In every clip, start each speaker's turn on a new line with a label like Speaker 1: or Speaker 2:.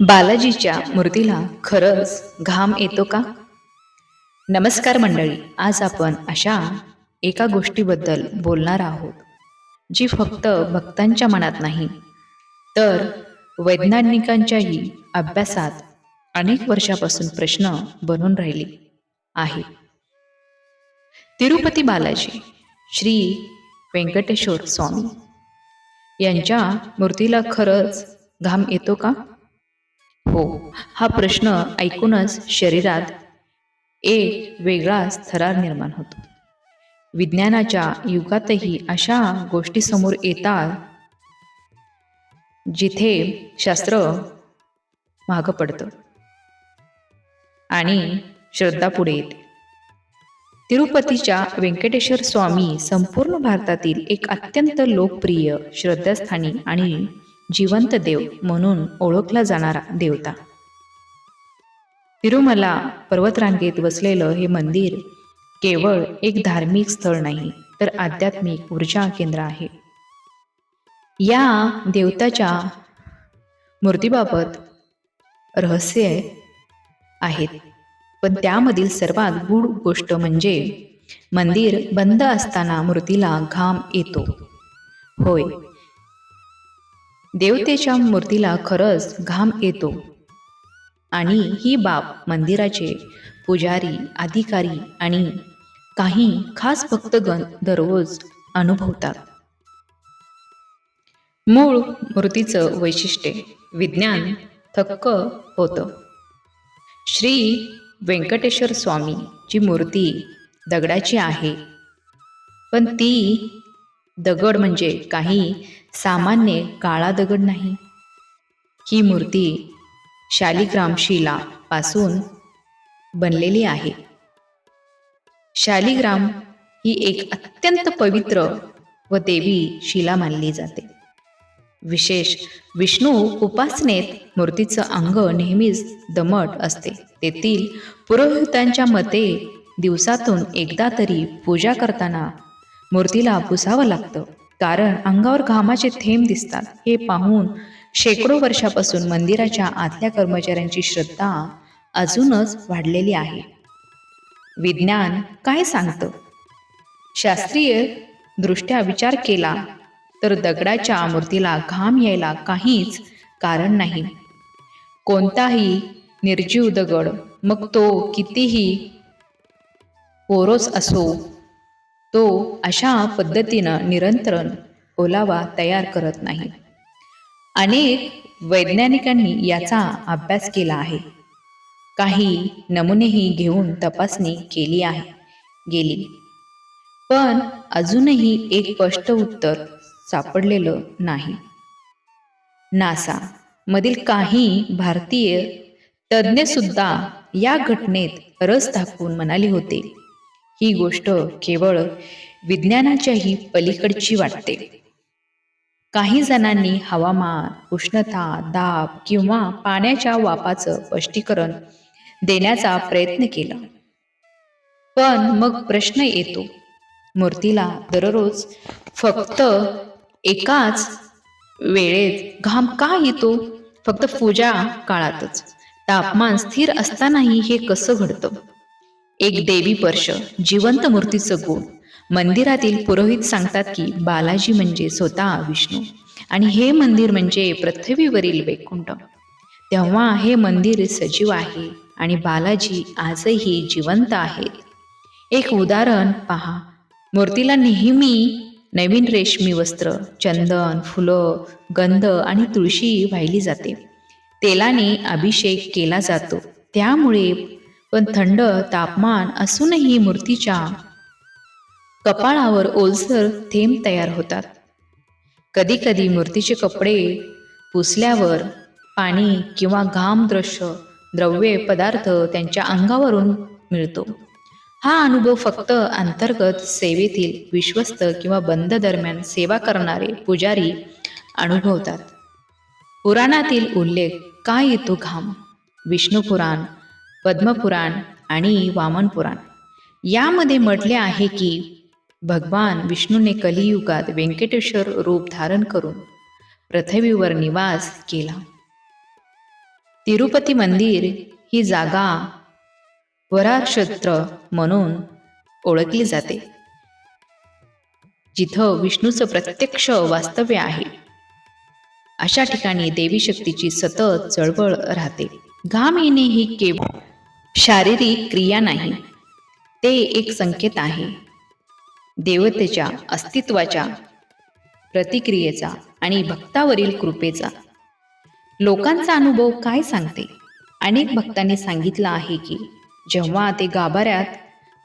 Speaker 1: बालाजीच्या मूर्तीला खरंच घाम येतो का? नमस्कार मंडळी आज आपण अशा एका गोष्टीबद्दल बोलणार आहोत जी फक्त भक्तांच्या मनात नाही तर वैज्ञानिकांच्याही अभ्यासात अनेक वर्षापासून प्रश्न बनून राहिली आहे तिरुपती बालाजी श्री व्यंकटेश्वर स्वामी यांच्या मूर्तीला खरंच घाम येतो का? हो. हा प्रश्न ऐकूनच शरीरात एक वेगळाच थरार निर्माण होतो. विज्ञानाच्या युगातही अशा गोष्टी समोर येतात जिथे शास्त्र मागं पडतं आणि श्रद्धा पुढे येते. तिरुपतीच्या व्यंकटेश्वर स्वामी संपूर्ण भारतातील एक अत्यंत लोकप्रिय श्रद्धास्थानी आणि जिवंत देव म्हणून ओळखला जाणारा देवता. तिरुमला पर्वतरांगेत वसलेलं हे मंदिर केवळ एक धार्मिक स्थळ नाही तर आध्यात्मिक ऊर्जा केंद्र आहे. या देवताच्या मूर्तीबाबत रहस्य आहेत पण त्यामधील सर्वात गूढ गोष्ट म्हणजे मंदिर बंद असताना मूर्तीला घाम येतो. होय देवतेच्या मूर्तीला खरंच घाम येतो. आणि ही बाब मंदिराचे पुजारी अधिकारी आणि काही खास भक्तगण दररोज अनुभवतात. मूळ मूर्तीचं वैशिष्ट्य विज्ञान थक्क होतं. श्री व्यंकटेश्वर स्वामीची मूर्ती दगडाची आहे. पण ती दगड म्हणजे काही सामान्य काळा दगड नाही. ही मूर्ती शालिग्राम शिला पासून बनलेली आहे. शालिग्राम ही एक अत्यंत पवित्र व देवी शिला मानली जाते. विशेष विष्णू उपासनेत मूर्तीचं अंग नेहमीच दमट असते. तेथील पुरोहितांच्या मते दिवसातून एकदा तरी पूजा करताना मूर्तीला पुसावं लागतं. कारण अंगावर घामाचे थेंब दिसतात. हे पाहून शेकडो वर्षापासून मंदिराच्या आतल्या कर्मचाऱ्यांची श्रद्धा अजूनच वाढलेली आहे. विज्ञान काय सांगतं? शास्त्रीय दृष्ट्या विचार केला तर दगडाच्या मूर्तीला घाम यायला काहीच कारण नाही. कोणताही निर्जीव दगड मग तो कितीही पोरोस असो तो अशा पद्धतीनं निरंतरण ओलावा तयार करत नाही. अनेक वैज्ञानिकांनी याचा अभ्यास केला आहे. काही नमुनेही घेऊन तपासणी केली आहे गेली. पण अजूनही एक स्पष्ट उत्तर सापडलेलं नाही. नासा मधील काही भारतीय तज्ज्ञ सुद्धा या घटनेत रस दाखवून म्हणाले होते. ही गोष्ट केवळ विज्ञानाच्याही पलीकडची वाटते. काही जणांनी हवामान उष्णता दाब किंवा पाण्याच्या वापाचं स्पष्टीकरण देण्याचा प्रयत्न केला. पण मग प्रश्न येतो मूर्तीला दररोज फक्त एकाच वेळेत घाम का येतो? फक्त पूजा काळातच. तापमान स्थिर असतानाही हे कसं घडतं? एक देवी पर्श जिवंत मूर्तीचं गुण. मंदिरातील पुरोहित सांगतात की बालाजी म्हणजे स्वतः विष्णू. आणि हे मंदिर म्हणजे पृथ्वीवरील वैकुंठ. तेव्हा हे मंदिर सजीव आहे आणि बालाजी आजही जिवंत आहेत एक उदाहरण पहा. मूर्तीला नेहमी नवीन रेशमी वस्त्र चंदन फुलं गंध आणि तुळशी वाहिली जाते. तेलाने अभिषेक केला जातो. त्यामुळे पण थंड तापमान असूनही मूर्तीच्या कपाळावर ओलसर थेंब तयार होतात. कधी कधी मूर्तीचे कपडे पुसल्यावर पाणी किंवा घाम दृश्य द्रव्य पदार्थ त्यांच्या अंगावरून मिळतो. हा अनुभव फक्त अंतर्गत सेवेतील विश्वस्त किंवा बंद दरम्यान सेवा करणारे पुजारी अनुभवतात. पुराणातील उल्लेख काय येतो घाम? विष्णू पुराण पद्मपुराण आणि वामन पुराण यामध्ये म्हटले आहे की भगवान विष्णूने कलियुगात व्यंकटेश्वर रूप धारण करून पृथ्वीवर निवास केला. तिरुपती मंदिर ही जागा वराक्षेत्र म्हणून ओळखली जाते. जिथं विष्णूचं प्रत्यक्ष वास्तव्य आहे. अशा ठिकाणी देवी शक्तीची सतत चळवळ राहते. घाम येणे ही केवळ शारीरिक क्रिया नाही. ते एक संकेत आहे. देवतेच्या अस्तित्वाच्या प्रतिक्रियेचा आणि भक्तावरील कृपेचा. लोकांचा अनुभव काय सांगते? अनेक भक्तांनी सांगितलं आहे की जेव्हा ते गाभाऱ्यात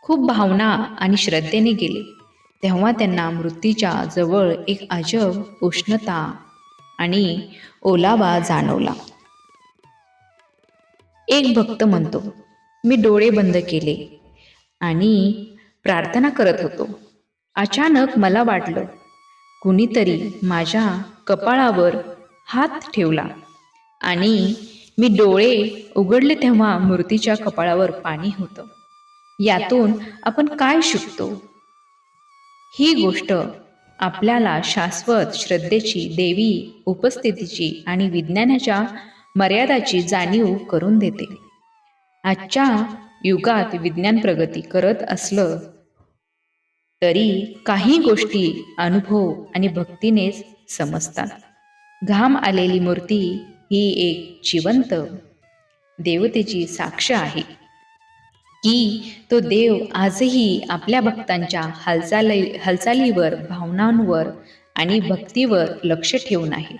Speaker 1: खूप भावना आणि श्रद्धेने गेले तेव्हा त्यांना मृत्यूच्या जवळ एक अजब उष्णता आणि ओलावा जाणवला. एक भक्त म्हणतो मी डोळे बंद केले आणि प्रार्थना करत होतो. अचानक मला वाटलं कुणीतरी माझ्या कपाळावर हात ठेवला आणि मी डोळे उघडले तेव्हा मूर्तीच्या कपाळावर पाणी होतं. यातून आपण काय शिकतो? ही गोष्ट आपल्याला शाश्वत श्रद्धेची देवी उपस्थितीची आणि विज्ञानाच्या मर्यादाची जाणीव करून देते. आजच्या युगात विज्ञान प्रगती करत असलं तरी काही गोष्टी अनुभव आणि भक्तीनेच समजतात. घाम आलेली मूर्ती ही एक जिवंत देवतेची साक्ष आहे. की तो देव आजही आपल्या भक्तांच्या हालचाली हालचालीवर भावनांवर आणि भक्तीवर लक्ष ठेवून आहे.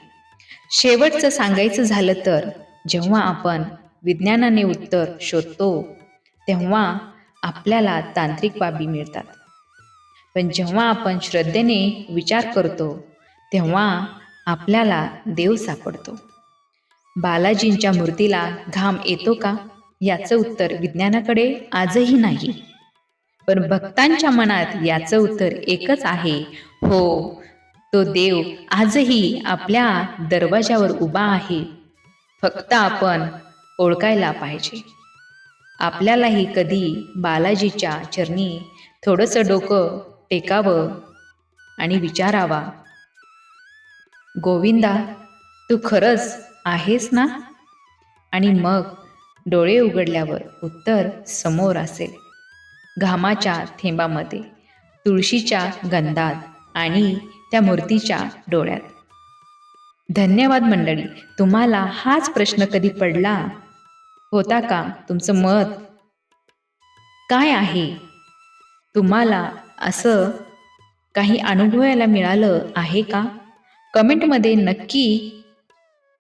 Speaker 1: शेवटचं सांगायचं झालं तर जेव्हा आपण विज्ञानाने उत्तर शोधतो तेव्हा आपल्याला तांत्रिक बाबी मिळतात. पण जेव्हा आपण श्रद्धेने विचार करतो तेव्हा आपल्याला देव सापडतो. बालाजींच्या मूर्तीला घाम येतो का? याचं उत्तर विज्ञानाकडे आजही नाही. पण भक्तांच्या मनात याचं उत्तर एकच आहे हो तो देव आजही आपल्या दरवाजावर उभा आहे. फक्त आपण ओळखायला पाहिजे. आपल्यालाही कधी बालाजीच्या चरणी थोडंसं डोकं टेकावं आणि विचारावा. गोविंदा तू खरंच आहेस ना? आणि मग डोळे उघडल्यावर उत्तर समोर असेल. घामाच्या थेंबामध्ये तुळशीच्या गंधात आणि त्या मूर्तीच्या डोळ्यात. धन्यवाद मंडळी तुम्हाला हाच प्रश्न कधी पडला? होता का तुमचं मत? काय आहे? तुम्हाला असं काही अनुभवायला मिळालं आहे का? कमेंटमध्ये नक्की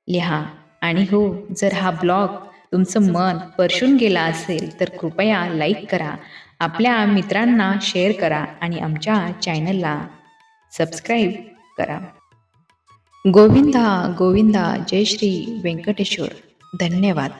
Speaker 1: लिहा. आणि हो जर हा ब्लॉग तुमचं मन परशून गेला असेल तर कृपया लाईक करा. आपल्या मित्रांना शेअर करा आणि आमच्या चॅनलला सबस्क्राईब करा. गोविंदा गोविंदा जय श्री व्यंकटेश्वर. धन्यवाद.